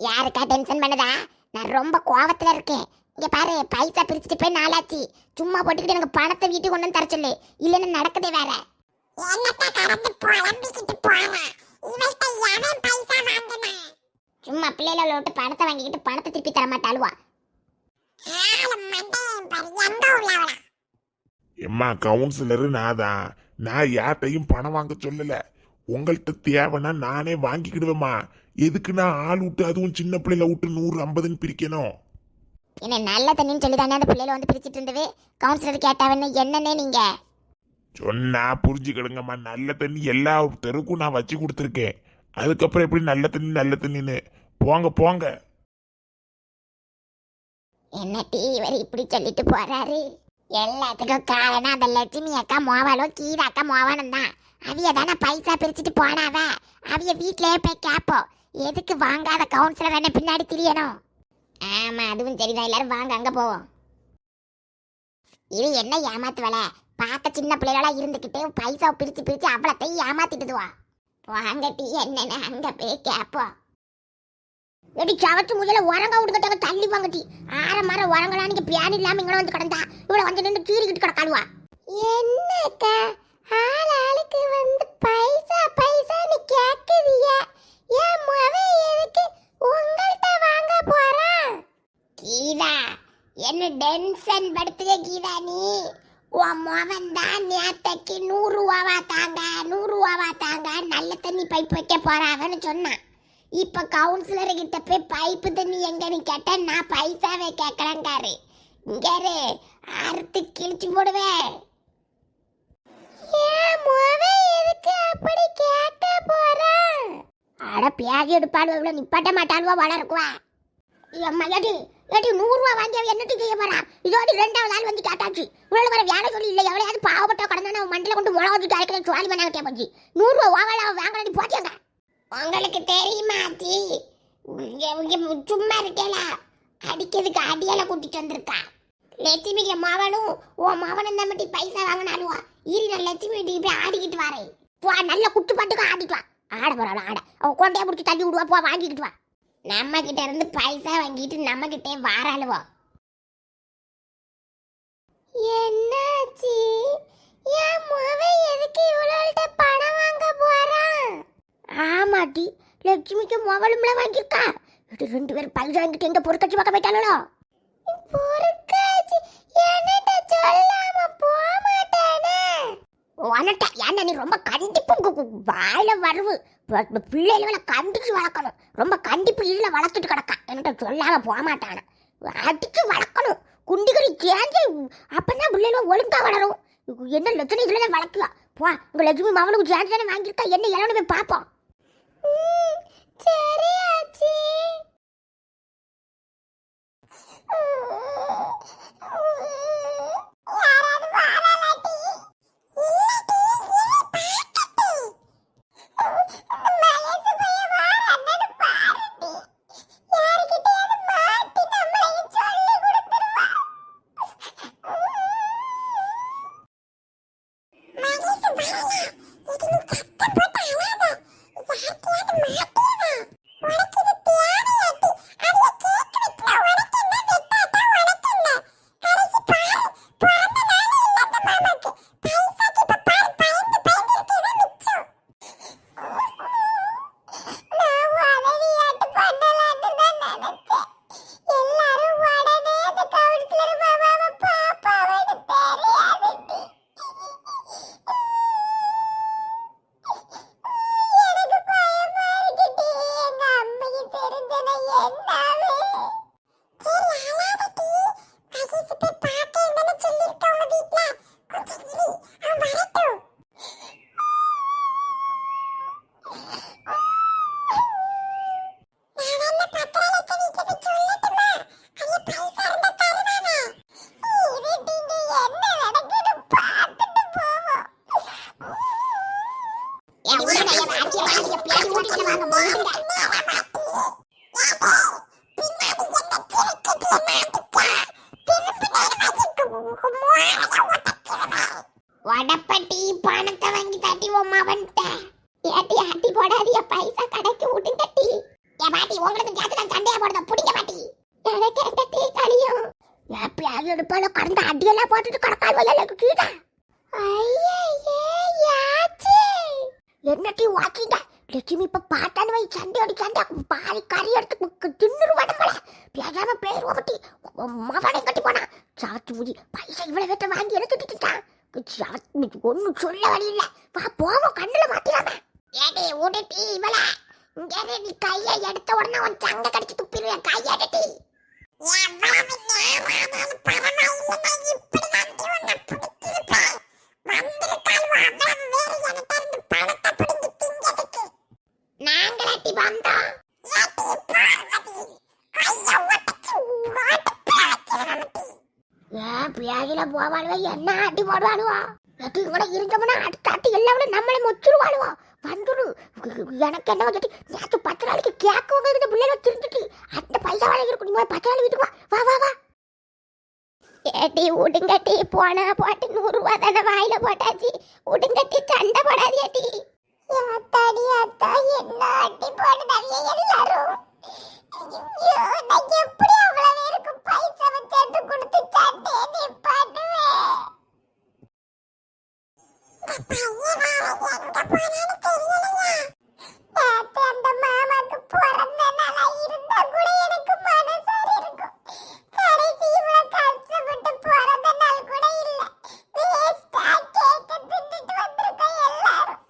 யாருக்கா டென்ஷன் பண்ணுதா? நான் ரொம்ப கோவத்துல இருக்கேன். இங்க பாரு பைசா பிரிச்சுட்டு போய் நாளாச்சு சும்மா போட்டுக்கிட்டு எனக்கு பணத்தை வீட்டுக்கு கொண்டு வந்து தர சொல்லு. இல்லைன்னு நடக்குதே வேற. சும்மா பிள்ளைகள விட்டு பணத்தை வாங்கிக்கிட்டு பணத்தை திருப்பி தர மாட்டாளுவா ஆளு மண்டையன் பாரு எங்க உள்ளவளா எம்மா கவுன்சிலரு நான் தான் நான் யார்கிட்டையும் பணம் வாங்க சொல்லல. உங்கள்கிட்ட தேவைன்னா நானே வாங்கிக்கிடுவேம்மா. எதுக்கு நான் ஆள் விட்டு அதுவும் சின்ன பிள்ளைல விட்டு நூறு ஐம்பதுன்னு பிரிக்கணும்? என்ன நல்ல தண்ணின்னு சொல்லி தானே அந்த பிள்ளைகளை வந்து பிரிச்சிட்டு இருந்தது? கவுன்சிலர் கேட்டாவன்னு என்னன்னே நீங்க? சொன்னா புரிஞ்சுக்கிடுங்கம்மா. நல்ல தண்ணி எல்லா தெருக்கும் நான் வச்சு கொடுத்துருக்கேன். அதுக்கப்புறம் எப்படி நல்ல தண்ணி நல்ல தண்ணின்னு? போங்க போங்க. என்ன டீ இவர் இப்படி சொல்லிட்டு போறாரு? எல்லாத்துக்கும் காரணம் அந்த லட்சுமி அக்கா மோவாலும் கீதா அக்கா மோவானும் தான். அவிய தானே பைசா பிரிச்சுட்டு போனாவ? அவிய வீட்டிலேயே போய் கேட்போம் எதுக்கு வாங்காத கவுன்சிலர் என்ன பின்னாடி திரியணும். ஆமா அதுவும் சரிதான். எல்லாரும் வாங்க அங்க போவோம். இது என்ன ஏமாத்து வேலை சின்ன பிள்ளைகளா இருந்துக்கிட்டு பைசா பிரிச்சு பிரிச்சு அவ்வளோத்தையும் ஏமாத்திட்டுதுவா வாங்க டீ என்னன்னு? அங்க போய் கேட்போம் எடி சவச்சு முதல்ல உரங்க விட்டுக்கிட்டாங்க தள்ளி வாங்கட்டி ஆற மர உரங்களானிக்கு பியான் இல்லாம இங்க வந்து கிடந்தா. இவ்வளவு வந்து நின்று கீறிக்கிட்டு கிடக்காளுவா என்னக்கா ஆள் ஆளுக்கு வந்து பைசா பைசான்னு கேக்குதிய ஏன் முவ எதுக்கு உங்கள்கிட்ட வாங்க போறான் கீதா என்ன டென்ஷன் படுத்துக கீதா நீ? உன் மவன் தான் நேத்தைக்கு நூறு ரூபாவா தாங்க நூறு ரூபாவா தாங்க நல்ல தண்ணி பைப் வைக்க போறாங்கன்னு சொன்னான். இப்ப கவுன்சிலர் கிட்ட போய் பைப்பு தண்ணி எங்கன்னு கேட்டா நான் பைசாவே கேட்கலங்காரு இங்க அறுத்து கிழிச்சு போடுவேன் அட பியாகி எடுப்பாளுவா இவ்வளோ நிப்பாட்ட மாட்டாளுவா வளர்க்குவா. அம்மா ஏடி ஏடி நூறுரூவா வாங்கி அவன் என்னட்டு செய்ய போறான் இதோடு ரெண்டாவது ஆள் வந்து கேட்டாச்சு. இவ்வளோ வர வேலை சொல்லி இல்லை எவ்வளவு பாவப்பட்ட கடந்தானே அவன் கொண்டு முளை வச்சுட்டு அரைக்கிற சுவாலி பண்ணாங்க போச்சு நூறுரூவா வாங்கல அவன் போட்டியாங்க உங்களுக்கு தெரியுமா ஆச்சி சும்மா இருக்கல. அடிக்கிறதுக்கு அடியால கூட்டிட்டு வந்திருக்கா. லட்சுமிக்கு மவனும் உன் மவனும் தான் மட்டும் பைசா வாங்கினாலுவா இரு நான் லட்சுமி வீட்டுக்கு போய் ஆடிக்கிட்டு வரேன். போ நல்ல குத்து பாட்டுக்கு ஆடிட்டு வா. ஆட போறாள் ஆட. அவன் கொண்டையை பிடிச்சி தள்ளி விடுவா போ வாங்கிக்கிட்டு வா. நம்ம கிட்ட இருந்து பைசா வாங்கிட்டு நம்ம கிட்டே வாராளுவா. என்னாச்சு? என் மவன் எதுக்கு இவ்வளோ பணம் வாங்க போறான்? ஆமாட்டி லட்சுமிக்கு மொபைலும்ல வாங்கியிருக்கா. இது ரெண்டு பேரும் பைசா வாங்கிட்டு எங்க பொறுக்காட்சி பார்க்க போயிட்டாங்களோ பொறுக்காட்சி என்கிட்ட சொல்லாம போக மாட்டானே உனட்ட ஏன்னா நீ ரொம்ப கண்டிப்பு கு- கு- வாயில வருவு பிள்ளைகளை கண்டிச்சு வளர்க்கணும். ரொம்ப கண்டிப்பு இதில் வளர்த்துட்டு கிடக்கா. என்கிட்ட சொல்லாம போக மாட்டானே அடிச்சு வளர்க்கணும். குண்டிகரி சேர்ந்து அப்பதான் பிள்ளைகளும் ஒழுங்கா வளரும். என்ன லட்சணம் இதுல தான் வளர்க்கலாம் போ உங்க லட்சுமி மகனுக்கு சேர்ந்து தானே வாங்கியிருக்கா. என்ன இளவனு போய் பார்ப்போம். சரி ஆச்சி யாராவது வடப்பட்டி பணத்தை வாங்கி தட்டி உமா வந்துட்டேன் ஏட்டி ஆட்டி போடாதிய பைசா கடைக்கு விட்டு தட்டி ஏ பாட்டி உங்களுக்கு சேர்த்து நான் சண்டையா போடுறத பிடிங்க பாட்டி. எனக்கு எந்த டீ கழியும் எப்பயாவது எடுப்பாலும் கடந்து அடியெல்லாம் போட்டுட்டு கடக்கால் கீழே. என்னட்டி வாக்கிங்க லட்சுமி இப்ப பாட்டான்னு வை சண்டை அடி சண்டை பாதி கறி எடுத்து தின்னுரு வடம்பல பேசாம பேர் ஓட்டி மவனை கட்டி போனா. சாத்து ஊதி பைசா இவ்வளவு வேட்ட வாங்கி எடுத்துட்டான் ஒன்னும் சொல்ல வழி இல்ல. வா போவோம் கண்ணுல மாத்திராம. ஏடி உடுட்டி இவள. இங்கே நீ கையை எடுத்த உடனே உன் சங்க கடிச்சு துப்பிடுவேன். கையை எடுட்டி பியாகில என்ன அடி போடுவாளுவா எட்டு கூட இருந்தோம்னா அடுத்த அட்டி எல்லாரும் நம்மளை மொச்சிருவாளுவா? வந்துரு. எனக்கு என்ன வந்துட்டு நேற்று பத்து நாளைக்கு கேட்கவங்க இந்த பிள்ளைல திருந்துட்டு அந்த பையன் வேலை இருக்கும் நீ பத்து நாள் வீட்டுக்கு வா. வா வா வா. ஏட்டி உடுங்கட்டி போனா போட்டு நூறுரூவா தானே வாயில போட்டாச்சு. உடுங்கட்டி சண்டை போடாது ஏட்டி அத்தாடி அத்தா என்ன அடி போடுதாங்க எல்லாரும் ஐயோ நான் எப்படி அவ்வளவு பேருக்கு பைசாவை சேர்த்து கொடுத்து சண்டையை நிப்பாட்டுவேன் இந்த பையன் வேற எங்க போனான்னு தெரியலையா நேத்து அந்த மாமாக்கு பிறந்த நாளா இருந்தா கூட எனக்கு மனசாரி இருக்கும் கடைசி இவ்வளவு கஷ்டப்பட்டு பிறந்த நாள் கூட இல்ல வேஸ்டா கேக்க தின்னுட்டு வந்திருக்கோம் எல்லாரும்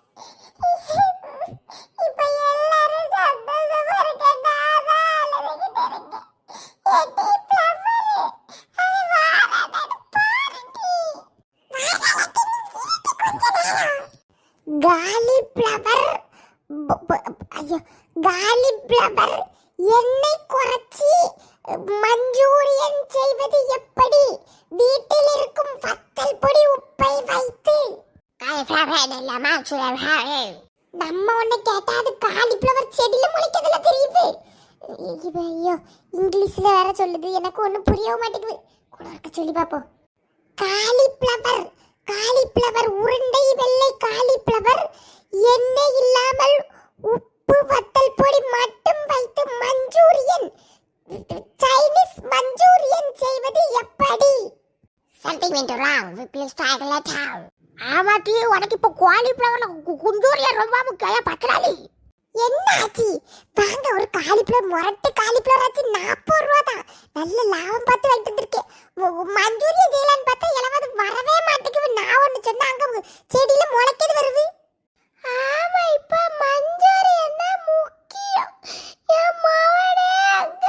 இப்ப எல்லாரும் சந்தோஷமா இருக்க நான் தான் அழுதுகிட்டு இருக்கேன் ஏட்டி பிளவரு அது வாராடான்னு பாருடி காலி பிளவர் ஐயோ காலி பிளவர் எண்ணெய் குறைச்சி மஞ்சூரியன் செய்வது எப்படி? வீட்டில் இருக்கும் வத்தல் பொடி உப்பை வைத்து. நம்ம ஒண்ணு கேட்டா அது காலிஃப்ளவர் செடியில முளைக்கிறதுல தெரியுது. ஐயோ இங்கிலீஷ்ல வேற சொல்லுது. எனக்கு ஒண்ணும் புரியவும் மாட்டேங்குது. கூட சொல்லி பார்ப்போம் காலிஃப்ளவர் காலிஃப்ளவர் உருண்டை வெள்ளை காலிஃப்ளவர் எண்ணெய் இல்லாமல் உப்பு வத்தல் பொடி மட்டும் வைத்து மஞ்சூரியன் சைனீஸ் மஞ்சூரியன் செய்வது எப்படி? Something went wrong Please try to ஆமாட்டி உனக்கு இப்போ காலிஃப்ளவர் குந்தூரியா ரொம்ப முக்கியம் பத்திராளி. என்ன ஆச்சு? வாங்க ஒரு காலிஃப்ளவர் முரட்டு காலிஃப்ளவர் ஆச்சு நாற்பது ரூபா தான் நல்ல லாபம் பார்த்து வாங்கிட்டு வந்திருக்கேன் ம- மஞ்சூரியன் செய்யலான்னு பார்த்தா இளவாது வரவே மாட்டேங்குது. நான் ஒன்று சொன்னா அங்க செடியில முளைக்கிறது வருது. ஆமா இப்ப மஞ்சூரியன் தான் முக்கியம்? என் மாவனே அங்க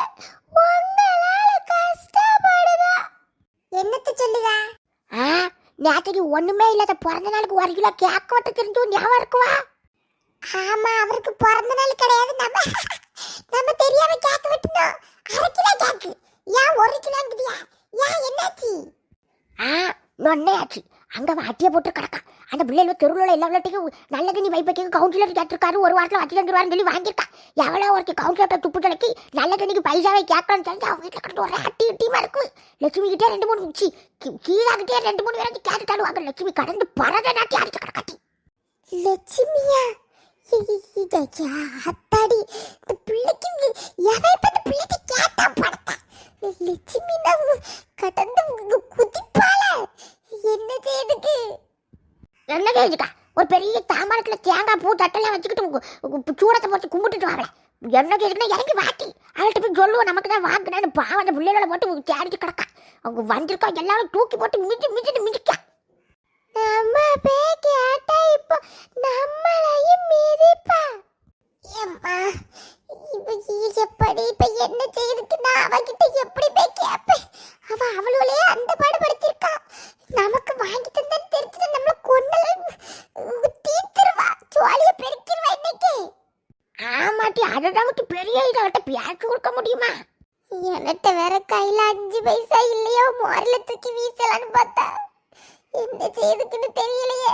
உங்களால கஷ்டப்படுதா? என்னத்த சொல்லுதா? ஆ நேற்றுக்கு ஒண்ணுமே இல்லாத பிறந்த நாளுக்கு ஒரு கிலோ கேக் வட்டு தெரிஞ்சும் ஞாபகம் இருக்குவா? அவருக்கு பிறந்த நாள் கிடையாது. நம்ம நம்ம தெரியாம கேக் வெட்டினோம். அரை கிலோ கேக்கு ஏன் ஒரு கிலோங்கிறியா ஏன் என்னாச்சு? ஆ நொன்னையாச்சு அங்க வாட்டிய போட்டு கிடக்கா அந்த பிள்ளைல தெருவில் எல்லா விளையாட்டுக்கும் நல்ல தண்ணி வைப்பைக்கு கவுன்சிலர் கேட்டிருக்காரு. ஒரு வாரத்தில் வாட்டி தந்துருவாருன்னு சொல்லி வாங்கியிருக்கா எவ்வளோ ஒரு கவுன்சிலர்கிட்ட துப்பு கிடக்கி நல்ல தண்ணிக்கு பைசாவை கேட்கலான்னு சொல்லி அவங்க வீட்டில் கிடந்து ஒரு அட்டி டீமா இருக்கும் லட்சுமி கிட்டே ரெண்டு மூணு உச்சி கீழாகிட்டே ரெண்டு மூணு பேராச்சும் கேட்டுட்டாலும் வாங்க லட்சுமி கடந்து பரத நாட்டி அடிச்சு கிடக்காட்டி. லட்சுமியா? அத்தாடி இந்த பிள்ளைக்கு எவன் இப்ப பிள்ளைக்கு கேட்டா படத்தா? லட்சுமி கடந்து குதிப்பால என்ன செய்யுதுக்கு என்ன கேட்டுக்கா ஒரு பெரிய தாம்பாளத்தில் தேங்காய் பூ தட்டெல்லாம் வச்சுக்கிட்டு சூடத்தை போட்டு கும்பிட்டுட்டு வரல என்ன கேட்டுக்குன்னா இறங்கி வாட்டி. அவள்கிட்ட போய் சொல்லுவோம் நமக்கு தான் வாங்கினேன்னு பாவம் அந்த பிள்ளைகளை போட்டு தேடிச்சு கிடக்கா. அவங்க வந்திருக்கா எல்லாரும் தூக்கி போட்டு மிஞ்சி மிஞ்சிட்டு மிஞ்சிக்கா. அப்போ நம்மளையும் மீதிப்பா ஏம்மா இப்போ எப்படி இப்ப என்ன செய்யறதுக்கு நான் அவகிட்ட எப்படி போய் கேட்பேன் அவ அவளுடைய அந்த பாடு படுத்திருக்கா நமக்கு வாங்கி தந்தான்னு தெரிஞ்சு நம்மள கொண்டல தீத்துருவா ஜோலிய பெருக்கிடுவா இன்னைக்கு. ஆமாட்டி அதை நமக்கு பெரிய இதை பேச்சு கொடுக்க முடியுமா? என்கிட்ட வேற கையில அஞ்சு பைசா இல்லையோ மோரில தூக்கி வீசலான்னு பார்த்தா. என்ன செய்யறதுக்குன்னு தெரியலையே.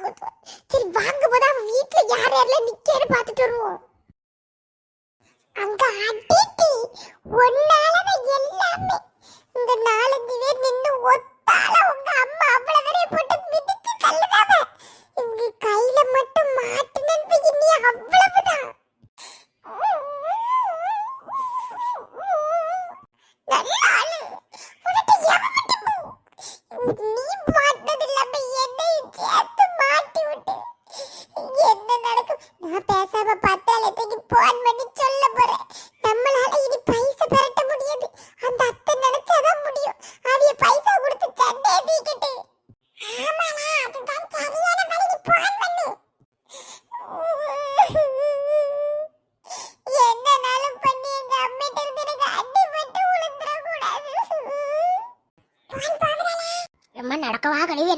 பேர்ல நிக்கேன்னு பார்த்துட்டு வருவோம்.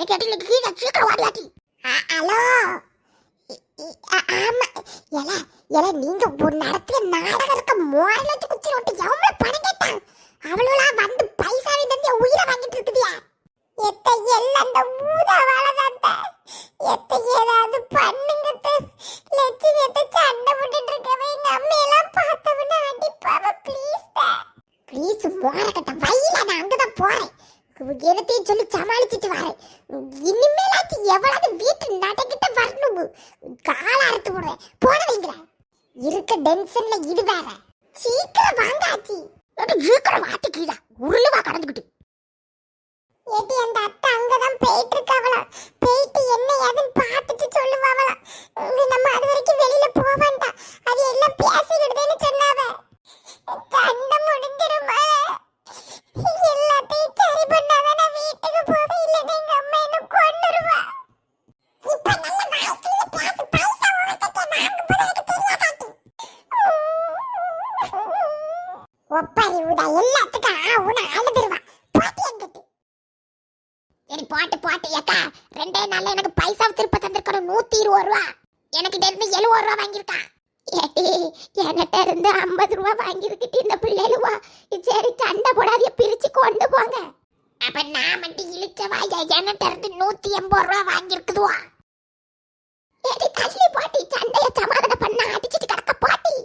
சீக்கிரம் ஹலோ. ஆமா. எல எல நீங்க ஒரு நடத்துற நாடகத்துக்கு மூவாயிரம் லட்சம் குச்சி விட்டு எவ்வளவு பணம் கேட்டான்? அவளோலா வந்து பைசாவை தந்து உயிரை வாங்கிட்டு இருக்குதியா? எத்த எல்லாம் அந்த வாழதான் எத்த ஏதாவது பண்ணுங்க லட்சுமி எத்த சண்டை போட்டுட்டு இருக்கவே எங்க அம்மையெல்லாம் பார்த்தவன அடிப்பாவ ப்ளீஸ் ப்ளீஸ் மோரக்கட்ட வயல நான் அங்கதான் போறேன் எனத்தையும் சொல்லி சமாளிச்சுட்டு வரேன் இனிமேலாச்சு எவ்வளவு வீட்டு நடக்கிட்ட வரணும் கால அறுத்து விடுறேன் போன வைங்கள இருக்க டென்ஷன்ல இது வேற சீக்கிரம் வாங்காச்சி சீக்கிரம் வாட்டி கீழே உருளுவா கடந்துக்கிட்டு ஏட்டி அந்த அத்தை அங்கதான் போயிட்டு இருக்கா. ஊதா எல்லாத்துக்கும் ஆ உன அழுதுருவா. பாட்டி எங்கிட்டு சரி பாட்டு பாட்டு. ஏக்கா ரெண்டே நாள்ல எனக்கு பைசா திருப்ப தந்திருக்கணும். நூத்தி இருபது ரூபா. எனக்கு இருந்து எழுபது ரூபா வாங்கியிருக்கான் ஏடி, என்கிட்ட இருந்து ஐம்பது ரூபா வாங்கியிருக்கிட்டு இந்த பிள்ளைகளுவா சரி சண்டை போடாதிய பிரிச்சு கொண்டு போங்க. அப்ப நான் மட்டும் இழிச்சவா என்கிட்ட இருந்து நூத்தி எண்பது ரூபா வாங்கியிருக்குதுவா. ஏடி தள்ளி போட்டி. சண்டைய சமாதானம் பண்ண அடிச்சிட்டு கிடக்க பாட்டி.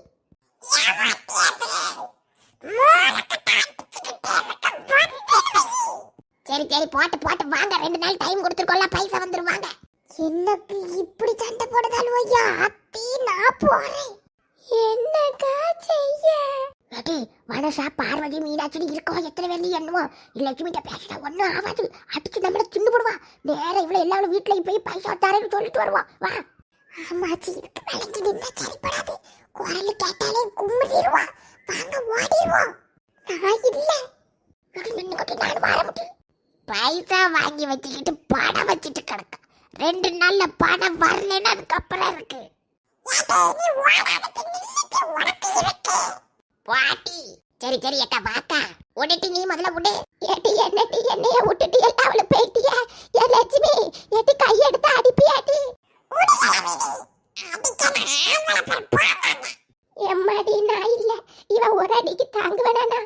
சரி சரி போட்டு போட்டு வாங்க. ரெண்டு நாள் டைம் கொடுத்துருக்கோம்ல பைசா வந்துருவாங்க. என்னக்கு இப்படி சண்டை போடுதாலும் ஐயா? அத்தி நான் போறேன். என்னக்கா செய்ய? ஏடி வனசா பார்வதி மீனாட்சி இருக்கோ எத்தனை வேலை என்னவோ லட்சுமிட்ட பேசினா ஒன்றும் ஆகாது. அடிச்சு நம்மள தின்னு போடுவா. நேர இவ்வளோ எல்லாரும் வீட்லயும் போய் பைசா தரேன்னு சொல்லிட்டு வருவான் வா. ஆமாச்சி இதுக்கு விளங்கி நின்னா சரிப்படாது. குரல் கேட்டாலே கும்பிடிடுவா வாங்க ஓடிடுவோம். நான் இல்ல. நான் வரமுட்டு பைசா வாங்கி வச்சுக்கிட்டு பணம் வச்சுட்டு கிடக்கும் ரெண்டு நாள்ல பணம் வரலன்னு அதுக்கப்புறம் இருக்கு. பாட்டி சரி சரி ஏட்டா பாக்கா உடட்டி நீ முதல்ல விடு ஏட்டி என்னட்டி என்னைய விட்டுட்டு ஏட்டா அவளை போயிட்டியா ஏ லட்சுமி ஏட்டி கையெடுத்து அடிப்பியாட்டி அடிக்கணும் ഡിക്ക് താങ്ക് വേണാണ്ടാ